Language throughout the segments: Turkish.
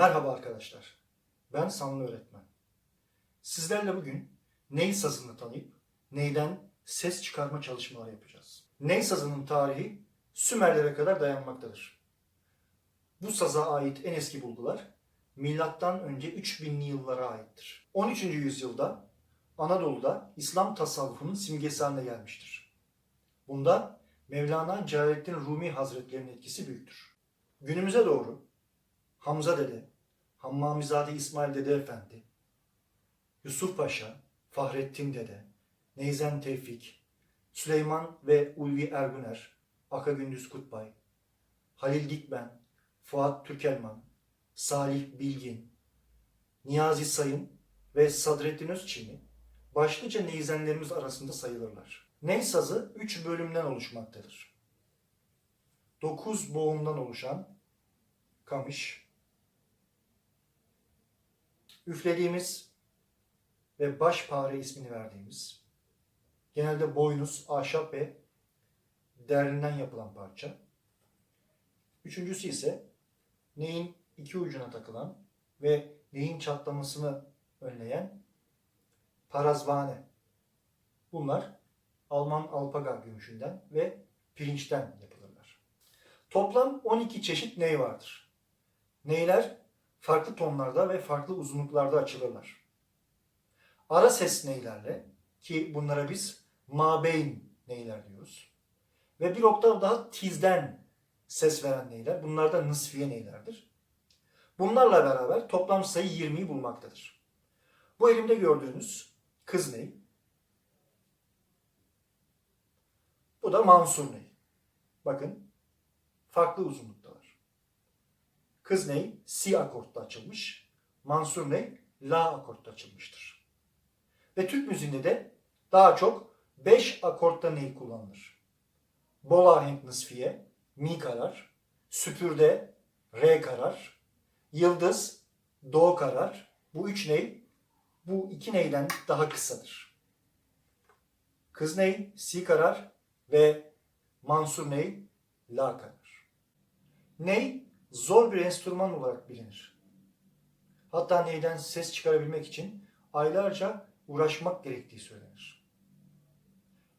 Merhaba arkadaşlar. Ben Sanlı Öğretmen. Sizlerle bugün ney sazını tanıyıp neyden ses çıkarma çalışmaları yapacağız. Ney sazının tarihi Sümerlere kadar dayanmaktadır. Bu saza ait en eski bulgular milattan önce 3000'li yıllara aittir. 13. yüzyılda Anadolu'da İslam tasavvufunun simgesi haline gelmiştir. Bunda Mevlana Celaleddin Rumi Hazretleri'nin etkisi büyüktür. Günümüze doğru Hamza Dede, Hammamizade İsmail Dede Efendi, Yusuf Paşa, Fahrettin Dede, Neyzen Tevfik, Süleyman ve Ulvi Erguner, Aka Gündüz Kutbay, Halil Dikben, Fuat Türkelman, Salih Bilgin, Niyazi Sayın ve Sadrettin Özçini başlıca neyzenlerimiz arasında sayılırlar. Ney sazı 3 bölümden oluşmaktadır. 9 boğumdan oluşan kamış, üflediğimiz ve başpare ismini verdiğimiz, genelde boynuz, ahşap ve derinden yapılan parça. Üçüncüsü ise neyin iki ucuna takılan ve neyin çatlamasını önleyen parazvane. Bunlar Alman alpaga gümüşünden ve pirinçten yapılırlar. Toplam 12 çeşit ney vardır. Neyler farklı tonlarda ve farklı uzunluklarda açılırlar. Ara ses neylerle ki bunlara biz mabeyn neyler diyoruz. Ve bir oktav daha tizden ses veren neyler. Bunlar da nısfiye neylerdir. Bunlarla beraber toplam sayı 20'yi bulmaktadır. Bu elimde gördüğünüz kız ney. Bu da mansur ney. Bakın farklı uzunluktalar. Kız ney si akortta açılmış, mansur ney la akortta açılmıştır. Ve Türk müziğinde de daha çok 5 akortta ney kullanılır. Bol ahenk nısfiye, mi karar, süpürde, re karar, yıldız, do karar. Bu üç ney bu iki neyden daha kısadır. Kız ney, si karar ve mansur ney, la karar. Ney zor bir enstrüman olarak bilinir. Hatta neyden ses çıkarabilmek için aylarca uğraşmak gerektiği söylenir.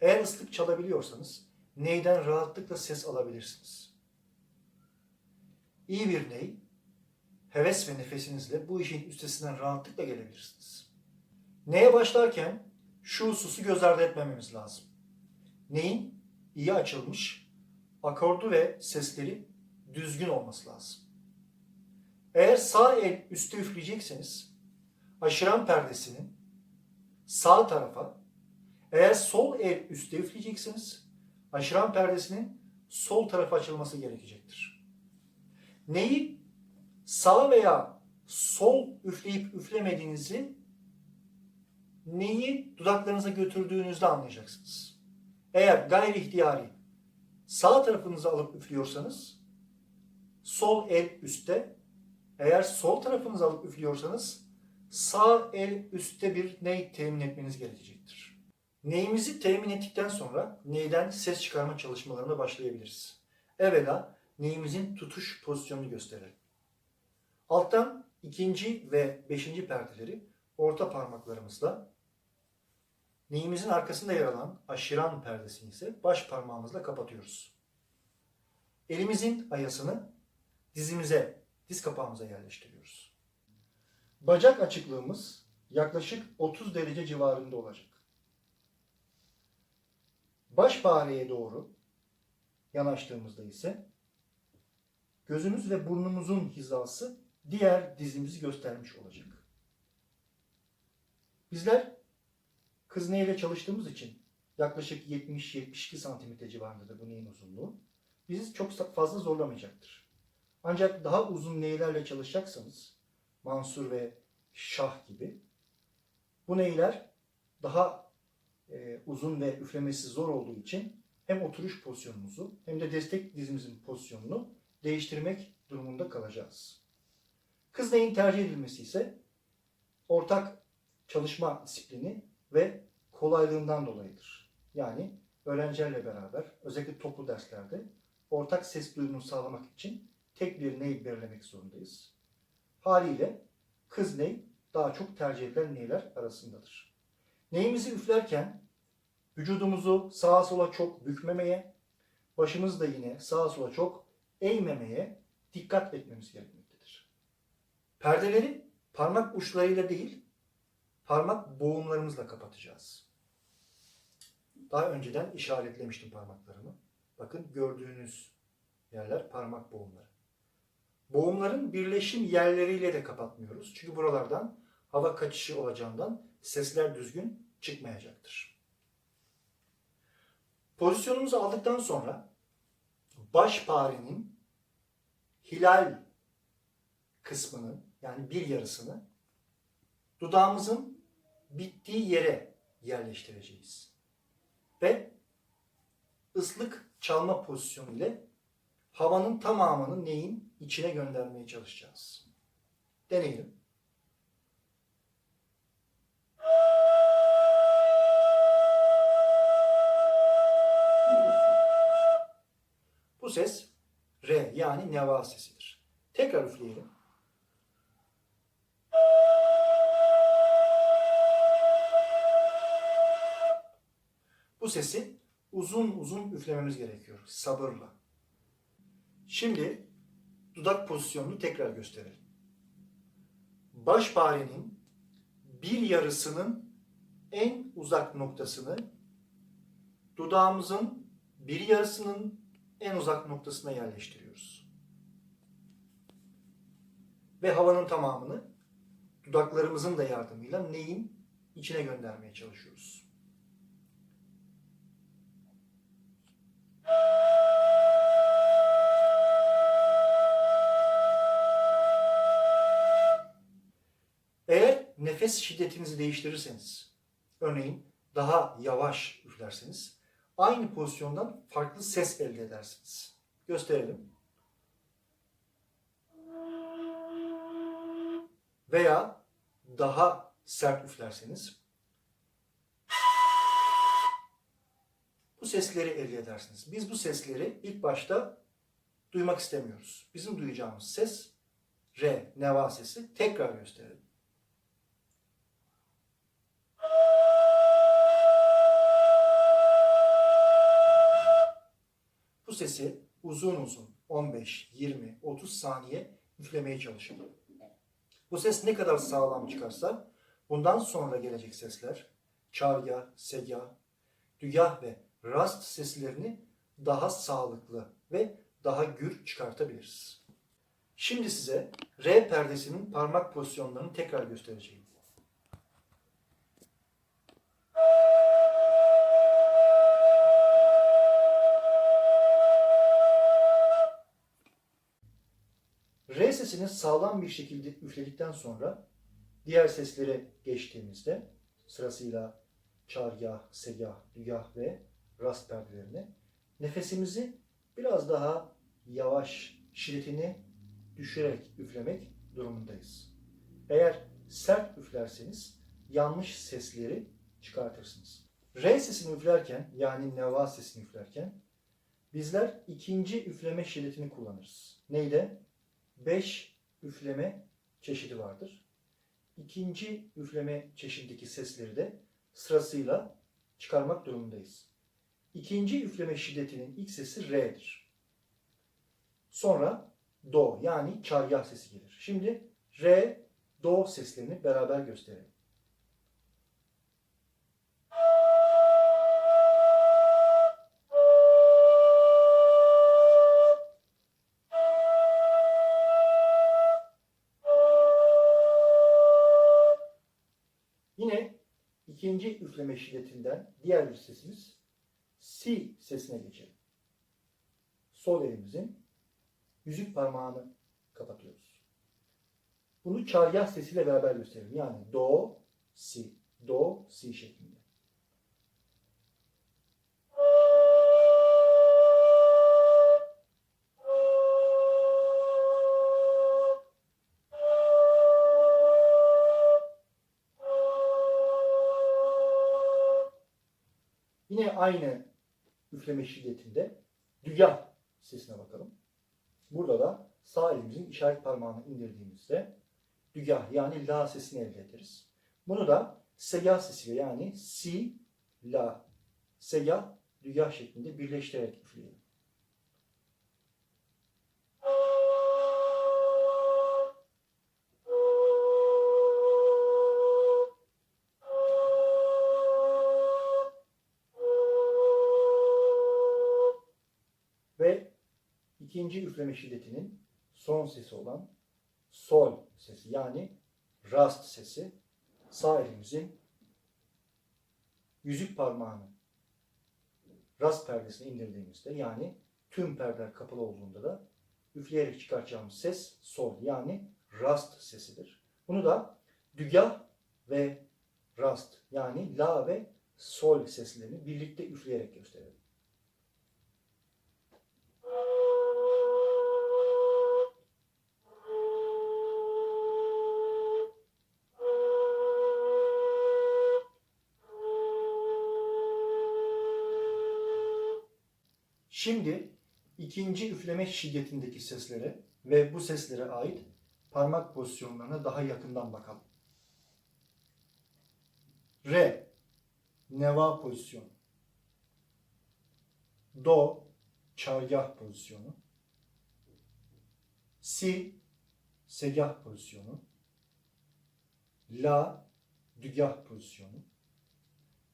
Eğer ıslık çalabiliyorsanız neyden rahatlıkla ses alabilirsiniz. İyi bir ney, heves ve nefesinizle bu işin üstesinden rahatlıkla gelebilirsiniz. Neye başlarken şu hususu göz ardı etmememiz lazım. Neyin iyi açılmış, akordu ve sesleri düzgün olması lazım. Eğer sağ el üstte üfleyecekseniz aşıran perdesinin sağ tarafa, eğer sol el üstte üfleyecekseniz aşıran perdesinin sol tarafa açılması gerekecektir. Neyi sağ veya sol üfleyip üflemediğinizi neyi dudaklarınıza götürdüğünüzde anlayacaksınız. Eğer gayri ihtiyari sağ tarafınızı alıp üflüyorsanız sol el üstte, eğer sol tarafınızı alıp üflüyorsanız sağ el üstte bir ney temin etmeniz gerekecektir. Neyimizi temin ettikten sonra neyden ses çıkarma çalışmalarına başlayabiliriz. Evvela neyimizin tutuş pozisyonunu gösterelim. Alttan ikinci ve beşinci perdeleri orta parmaklarımızla neyimizin arkasında yer alan aşiran perdesini ise baş parmağımızla kapatıyoruz. Elimizin ayasını dizimize, diz kapağımıza yerleştiriyoruz. Bacak açıklığımız yaklaşık 30 derece civarında olacak. Baş pareye doğru yanaştığımızda ise gözümüz ve burnumuzun hizası diğer dizimizi göstermiş olacak. Bizler kız neyle çalıştığımız için yaklaşık 70-72 santimetre civarındadır bu neyin uzunluğu. Bizi çok fazla zorlamayacaktır. Ancak daha uzun neylerle çalışacaksanız Mansur ve Şah gibi bu neyler daha e, uzun ve üflemesi zor olduğu için hem oturuş pozisyonumuzu hem de destek dizimizin pozisyonunu değiştirmek durumunda kalacağız. Kız neyin tercih edilmesi ise ortak çalışma disiplini ve kolaylığından dolayıdır. Yani öğrencilerle beraber özellikle toplu derslerde ortak ses duyumunu sağlamak için tek bir ney belirlemek zorundayız. Haliyle kız ney daha çok tercih edilen neyler arasındadır. Neyimizi üflerken vücudumuzu sağa sola çok bükmemeye, başımızı da yine sağa sola çok eğmemeye dikkat etmemiz gerekmektedir. Perdeleri parmak uçlarıyla değil, parmak boğumlarımızla kapatacağız. Daha önceden işaretlemiştim parmaklarımı. Bakın gördüğünüz yerler parmak boğumları. Boğumların birleşim yerleriyle de kapatmıyoruz. Çünkü buralardan hava kaçışı olacağından sesler düzgün çıkmayacaktır. Pozisyonumuzu aldıktan sonra baş parenin hilal kısmının yani bir yarısını dudağımızın bittiği yere yerleştireceğiz. Ve ıslık çalma pozisyonu ile havanın tamamını neyin içine göndermeye çalışacağız. Deneyelim. Bu ses re yani neva sesidir. Tekrar üfleyelim. Bu sesi uzun uzun üflememiz gerekiyor sabırla. Şimdi dudak pozisyonunu tekrar gösterelim. Baş parenin bir yarısının en uzak noktasını dudağımızın bir yarısının en uzak noktasına yerleştiriyoruz. Ve havanın tamamını dudaklarımızın da yardımıyla neyin içine göndermeye çalışıyoruz. Nefes şiddetinizi değiştirirseniz, örneğin daha yavaş üflerseniz, aynı pozisyondan farklı ses elde edersiniz. Gösterelim. Veya daha sert üflerseniz, bu sesleri elde edersiniz. Biz bu sesleri ilk başta duymak istemiyoruz. Bizim duyacağımız ses re, neva sesi. Tekrar gösterelim. Bu sesi uzun uzun 15, 20, 30 saniye üflemeye çalışın. Bu ses ne kadar sağlam çıkarsa bundan sonra gelecek sesler çarya, segah, dügah ve rast seslerini daha sağlıklı ve daha gür çıkartabiliriz. Şimdi size R perdesinin parmak pozisyonlarını tekrar göstereceğim. Sesini sağlam bir şekilde üfledikten sonra diğer seslere geçtiğimizde sırasıyla çargah, segah, dügah ve rast perdelerine nefesimizi biraz daha yavaş, şiddetini düşürerek üflemek durumundayız. Eğer sert üflerseniz yanlış sesleri çıkartırsınız. R sesini üflerken yani neva sesini üflerken bizler ikinci üfleme şiddetini kullanırız. Neyde? 5 üfleme çeşidi vardır. İkinci üfleme çeşidindeki sesleri de sırasıyla çıkarmak durumundayız. İkinci üfleme şiddetinin ilk sesi R'dir. Sonra Do yani çaryah sesi gelir. Şimdi R, Do seslerini beraber gösterelim. Üfleme şiddetinden diğer bir sesimiz Si sesine geçelim. Sol elimizin yüzük parmağını kapatıyoruz. Bunu çaryah sesiyle beraber gösterelim. Yani do, si, do, si şeklinde. Aynı üfleme şiddetinde dügah sesine bakalım. Burada da sağ elimizin işaret parmağını indirdiğimizde dügah yani la sesini elde ederiz. Bunu da segah sesiyle yani si, la, segah, dügah şeklinde birleştirerek üfleyelim. İkinci üfleme şiddetinin son sesi olan sol sesi yani rast sesi sağ elimizin yüzük parmağını rast perdesine indirdiğimizde yani tüm perdeler kapalı olduğunda da üfleyerek çıkartacağımız ses sol yani rast sesidir. Bunu da dügah ve rast yani la ve sol seslerini birlikte üfleyerek gösterelim. Şimdi ikinci üfleme şiddetindeki seslere ve bu seslere ait parmak pozisyonlarına daha yakından bakalım. Re, neva pozisyonu. Do, çargah pozisyonu. Si, segah pozisyonu. La, dügah pozisyonu.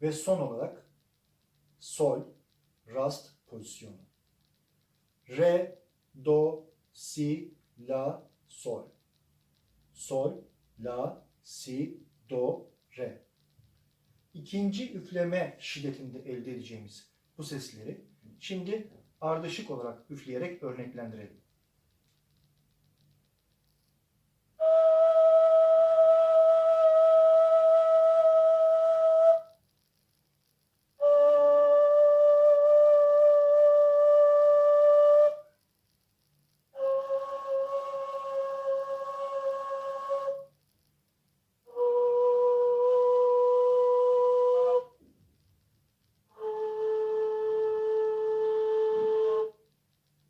Ve son olarak sol, rast pozisyonu. Re, do, si, la, sol. Sol, la, si, do, re. İkinci üfleme şiddetinde elde edeceğimiz bu sesleri şimdi ardışık olarak üfleyerek örneklendirelim.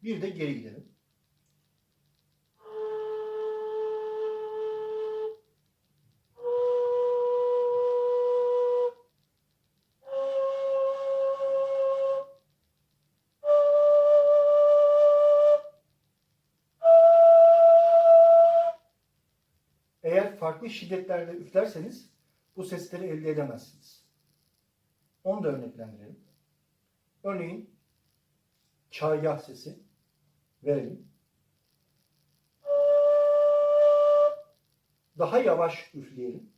Bir de geri gidelim. Eğer farklı şiddetlerde üflerseniz bu sesleri elde edemezsiniz. Onu da örneklendirelim. Örneğin çaygah sesi verelim. Daha yavaş üfleyelim.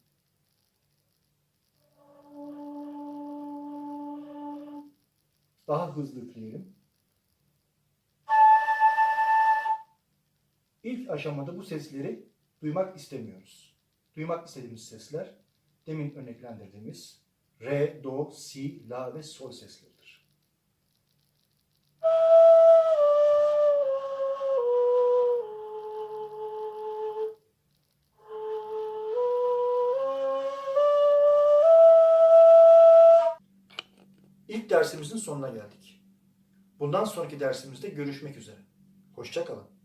Daha hızlı üfleyelim. İlk aşamada bu sesleri duymak istemiyoruz. Duymak istediğimiz sesler demin örneklendirdiğimiz re, do, si, la ve sol sesleridir. Dersimizin sonuna geldik. Bundan sonraki dersimizde görüşmek üzere. Hoşçakalın.